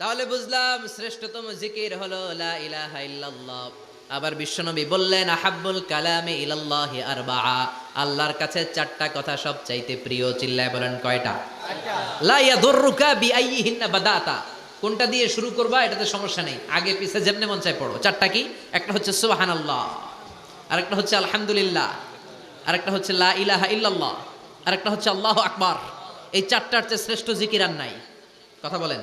তাহলে বুঝলাম শ্রেষ্ঠতম জিকির হলো লা ইলাহা ইল্লাল্লাহ। আবার বিশ্বনবী বললেন, আহাব্বুল কালামে ইলাল্লাহি আরবাআ। আল্লাহর কাছে চারটা কথা সবচাইতে প্রিয়, চিল্লায় বলেন কয়টা? লা ইয়াদুররুকা বিআইয়িহিন্না বাদাতা। কোনটা দিয়ে শুরু করবা এটাতে সমস্যা নেই। আগে পিছে যেমনে মন চাই পড়ো। চারটা কি? একটা হচ্ছে সুবহানাল্লাহ, আরেকটা হচ্ছে আলহামদুলিল্লাহ, আরেকটা হচ্ছে লা ইলাহা ইল্লাল্লাহ, আরেকটা হচ্ছে আল্লাহু আকবার। এই চারটার চেয়ে শ্রেষ্ঠ জিকির আর নাই। কথা বলেন?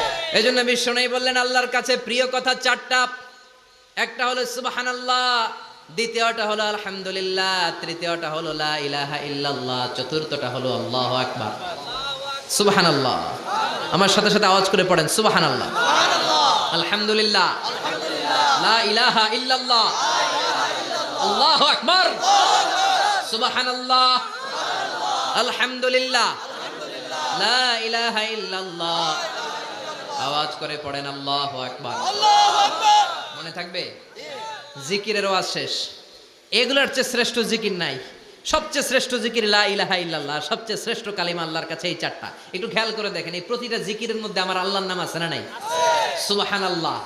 এই জন্য বিশ্বনবী বললেন আল্লাহর কাছে প্রিয় কথা চারটা। একটা হলো সুবাহান আল্লাহ দ্বিতীয়টা হলো আলহামদুলিল্লাহ তৃতীয়টা হলো লা ইলাহা ইল্লাল্লাহ চতুর্থটা হলো আল্লাহু আকবার। সুবহানাল্লাহ। আমার সাথে সাথে আওয়াজ করে পড়েন সুবহানাল্লাহ। আলহামদুলিল্লাহ। লা ইলাহা ইল্লাল্লাহ। আল্লাহু আকবার। সুবহানাল্লাহ। আলহামদুলিল্লাহ। লা ইলাহা ইল্লাল্লাহ। আওয়াজ করে পড়েন আল্লাহু আকবার। মনে থাকবে? জিকিরের ওয়াজ শেষ। এগুলোর চেয়ে শ্রেষ্ঠ জিকির নাই। সবচেয়ে শ্রেষ্ঠ জিকির লা ইলাহা ইল্লাল্লাহ সবচেয়ে শ্রেষ্ঠ কালিমা আল্লাহর কাছে এই চারটা। একটু খেয়াল করে দেখেন এই প্রতিটা জিকিরের মধ্যে আমার আল্লাহর নাম আছে না নাই? সুবাহান আল্লাহ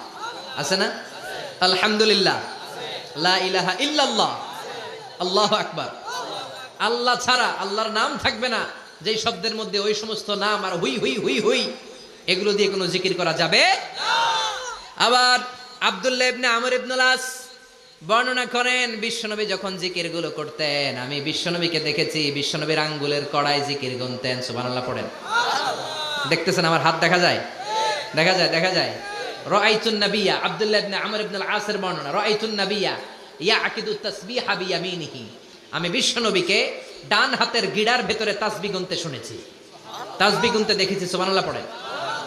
আছে না? আলহামদুলিল্লাহ। লা ইলাহা ইল্লাল্লাহ। আল্লাহ আকবার। আল্লাহ ছাড়া আল্লাহর নাম থাকবে না। যেই শব্দের মধ্যে ওই সমস্ত নাম আর হুই হুই হুই হুই এগুলো দিয়ে কোনো জিকির করা যাবে? আবার আব্দুল্লাহ ইবনে আমর ইবনুলাস বর্ণনা করেন, বিশ্বনবী যখন জিকিরগুলো করতেন, আমি বিশ্বনবীকে দেখেছি, বিশ্বনবীর আঙ্গুলের কড়াই জিকির গুনতেন, সুবহানাল্লাহ পড়েন। দেখতেছেন আমার হাত দেখা যায়? দেখা যায় দেখা যায়। রাআইতুন নাবিয়া, আব্দুল্লাহ ইবনে আমর ইবনুল আসের বর্ণনা, রাআইতুন নাবিয়া, ইয়াকিদু তাসবিহা বিয়ামিনিহি। আমি বিশ্বনবীকে ডান হাতের গিড়ার ভেতরে তাসবি গুনতে শুনেছি। তাসবি গুনতে দেখেছি, সুবহানাল্লাহ পড়েন।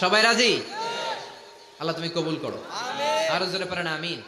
সবাই রাজি? আল্লাহ তুমি কবুল করো। আরও জোরে পারেন আমিন।